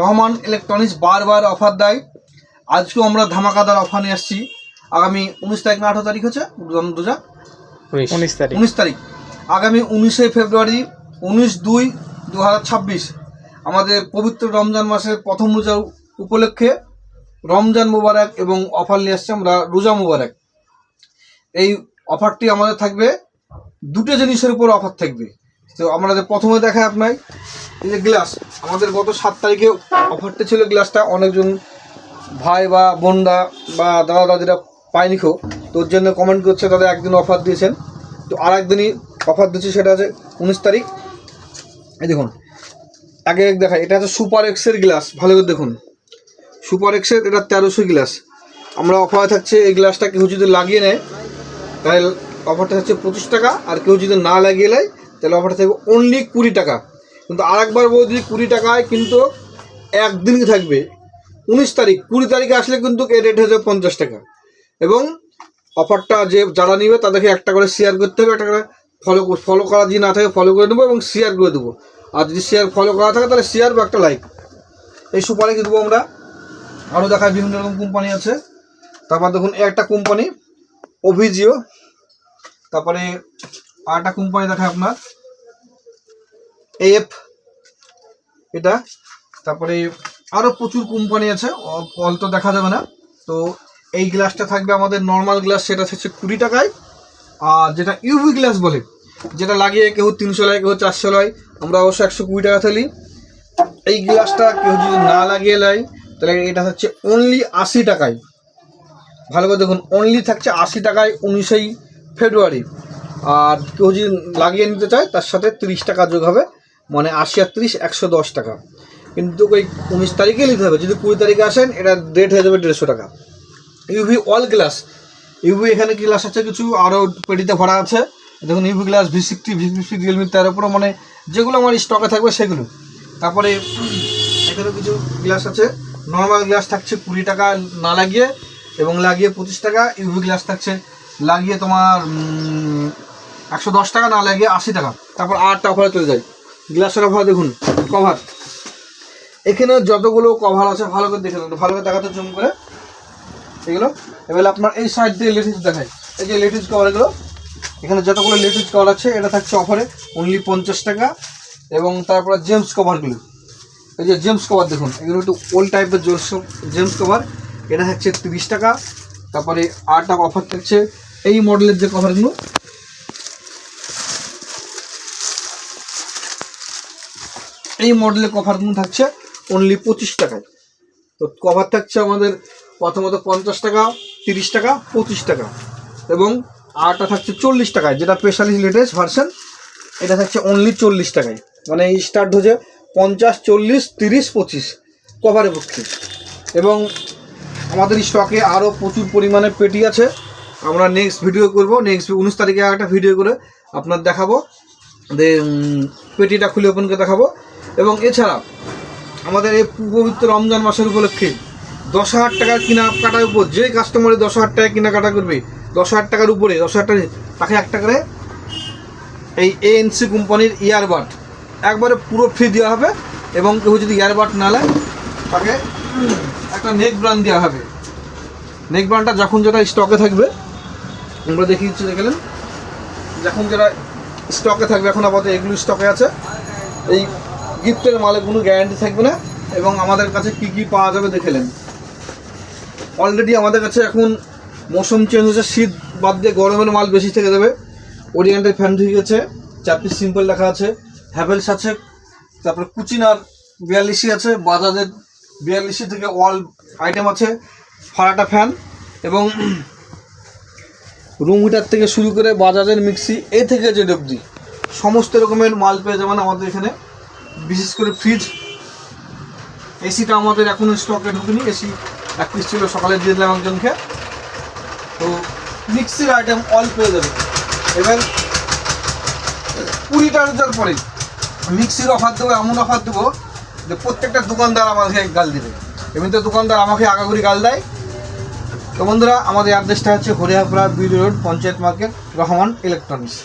Rahman electronics বারবার offer দেয়। আজকেও আমরা ধামাকাদার অফার নিয়ে আসছি। আগামী উনিশ তারিখ না আঠারো তারিখ হচ্ছে? দুজা উনিশ। তারিখ। উনিশ তারিখ। আগামী উনিশে ফেব্রুয়ারি উনিশ দুই দু হাজার ছাব্বিশ। আমাদের পবিত্র রমজান মাসের প্রথম রোজা উপলক্ষে রমজান মুবারক এবং অফার নিয়ে আসছে আমরা রোজা মুবারক। এই অফারটি আমাদের থাকবে। দুটো জিনিসের উপর অফার থাকবে। তো আমাদের প্রথমে দেখায় আপনার এই যে গ্লাস আমাদের গত সাত তারিখে অফারটা ছিল গ্লাসটা অনেকজন ভাই বা বোনরা বা দাদা দাদিরা পায়নি খো তোর জন্য কমেন্ট করছে, তাদের একদিন অফার দিয়েছেন। তো আর একদিনই অফার দিচ্ছি, সেটা আছে উনিশ তারিখ। এই দেখুন আগে এক দেখা এটা হচ্ছে সুপার এক্সের গ্লাস ভালো করে দেখুন। সুপার এক্সের এটা তেরোশো গ্লাস আমরা অফারে থাকছে, এই গ্লাসটা কেউ যদি লাগিয়ে নেয়, তাহলে অফারটা হচ্ছে পঁচিশ টাকা, আর কেউ যদি না লাগিয়ে নেয়, তাহলে অফারটা থাকবে অনলি কুড়ি টাকা। কিন্তু আরেকবার বলছি কুড়ি টাকায় কিন্তু একদিনই থাকবে। উনিশ তারিখ, কুড়ি তারিখে আসলে কিন্তু এ রেট হয়ে যাবে পঞ্চাশ টাকা। এবং অফারটা যে যারা নিবে তাদেরকে একটা করে শেয়ার করতে হবে, একটা করে ফলো ফলো করা যদি না থাকে ফলো করে দেবো এবং শেয়ার করে দেবো। আর যদি শেয়ার ফলো করা থাকে তাহলে শেয়ার বা একটা লাইক এই সুপারে দেবো আমরা। আরও দেখায় বিভিন্ন রকম কোম্পানি আছে। তারপর দেখুন, একটা কোম্পানি অভিজিও তারপরে আর একটা কোম্পানি দেখায় আপনার এফ এটা। তারপরে আরও প্রচুর কোম্পানি আছে, অল তো দেখা যাবে না। তো এই গ্লাসটা থাকবে আমাদের নর্মাল গ্লাস সেটা হচ্ছে কুড়ি টাকায়। আর যেটা ইউভি গ্লাস বলে, যেটা লাগিয়ে কেউ তিনশো লাগে কেউ চারশো লয়, আমরা অবশ্য একশো কুড়ি টাকা থালি এই গ্লাসটা কেউ যদি না লাগিয়ে নেয়, তাহলে এটা হচ্ছে অনলি আশি টাকায়। ভালো করে দেখুন অনলি থাকছে আশি টাকায় উনিশেই ফেব্রুয়ারি আর কেউ যদি লাগিয়ে নিতে চায়, তার সাথে তিরিশ টাকা যোগ হবে। মানে আশি আর তিরিশ একশো দশ টাকা। কিন্তু ওই উনিশ তারিখে নিতে হবে। যদি কুড়ি তারিখে আসেন, এটা রেট হয়ে যাবে দেড়শো টাকা। ইউভি অল গ্লাস ইউভি এখানে গ্লাস আছে কিছু? আরও পেটিতে ভরা আছে। দেখুন UV glass V sixty V fifty Realme তার প্রো মানে যেগুলো আমার স্টকে থাকবে সেগুলো। তারপরে এখানে কিছু গ্লাস আছে। নর্মাল গ্লাস থাকছে কুড়ি টাকা না লাগিয়ে এবং লাগিয়ে পঁচিশ টাকা। ইউভি গ্লাস থাকছে লাগিয়ে তোমার একশো দশ টাকা না লাগিয়ে আশি টাকা। তারপর আটটা অফারে চলে যায় গ্লাসের অফার দেখুন কভার এখানে যতগুলো কভার আছে, ভালো করে দেখে নেবেন ভালো করে দেখাতে জুম করে। এগুলো, এবার আপনার এই সাইড দিয়ে লেটিস দেখায় এই যে লেটিস কভার এগুলো, এখানে যতগুলো লেটিস কভার আছে, এটা থাকছে অফারে অনলি পঞ্চাশ টাকা এবং তারপরে জেমস কভারগুলো এই যে জেমস কভার দেখুন, এগুলো একটু ওল্ড টাইপের জোস জেমস কভার এটা থাকছে তিরিশ টাকা, তারপরে আটটা অফার থাকছে। এই মডেলের যে কভারগুলো এই মডেলের কভারগুলো থাকছে অনলি পঁচিশ টাকায়। তো কভার থাকছে আমাদের প্রথমত পঞ্চাশ টাকা, তিরিশ টাকা, পঁচিশ টাকা এবং আরটা থাকছে চল্লিশ টাকায়, যেটা স্পেশালি লেটেস্ট ভার্সন এটা থাকছে অনলি চল্লিশ টাকায়। মানে স্টার্ট হচ্ছে পঞ্চাশ, চল্লিশ, তিরিশ, পঁচিশ কভারের পক্ষে এবং আমাদের স্টকে আরও প্রচুর পরিমাণে পেটি আছে। আমরা নেক্সট ভিডিও করব। নেক্সট উনিশ তারিখে একটা ভিডিও করে আপনার দেখাবো। পেটিটা খুলে ওপেন করে দেখাবো। এবং এছাড়া আমাদের এই পবিত্র রমজান মাসের উপলক্ষে দশ হাজার টাকার কিনা কাটার উপর, যে কাস্টমারে দশ হাজার টাকা কেনাকাটা করবে, দশ হাজার টাকার উপরে, দশ হাজার টাকা তাকে একটা করে এই এএনসি কোম্পানির ইয়ারবাড একবারে পুরো ফ্রি দেওয়া হবে এবং কেউ যদি ইয়ারবাড না নেয়, তাকে একটা নেক ব্রান্ড দেওয়া হবে। নেক ব্রান্ডটা যখন যেটা স্টকে থাকবে, আমরা দেখি দেখলেন যখন যেটা স্টকে থাকবে, এখন আপাতত এগুলো স্টকে আছে। এই গিফটের মালে কোনো গ্যারান্টি থাকবে না এবং আমাদের কাছে কি কি পাওয়া যাবে দেখেলেন অলরেডি আমাদের কাছে এখন মৌসুম চেঞ্জ হচ্ছে শীত বাদ দিয়ে গরমের মাল বেশি থেকে যাবে। ওরিয়েন্টের ফ্যান ঠিক আছে চার পিস সিম্পল লেখা আছে হ্যাভেলস আছে, তারপরে কুচিনার বিয়াল্লিশি আছে বাজাজের বিয়াল্লিশি থেকে অল আইটেম আছে ফারাটা ফ্যান এবং রুম হিটার থেকে শুরু করে বাজাজের মিক্সি এ থেকে যে অবধি। সমস্ত রকমের মাল পেয়ে যাবেন আমাদের এখানে। বিশেষ করে ফ্রিজ এসিটা আমাদের এখনও স্টকে ঢুকেনি এসি এক পিস ছিল, সকালে দিয়ে দিলাম একজনকে। তো মিক্সির আইটেম অল পেয়ে যাবে। এবার কুড়িটা রোজার পরে মিক্সির অফার দেবো, এমন অফার দেবো যে প্রত্যেকটা দোকানদার আমাকে গাল দেবে। এমনিতে দোকানদার আমাকে আগাগুড়ি গাল দেয়। তো বন্ধুরা, আমাদের অ্যাড্রেসটা হচ্ছে Hariyapara BD road panchayat market, Rahman electronics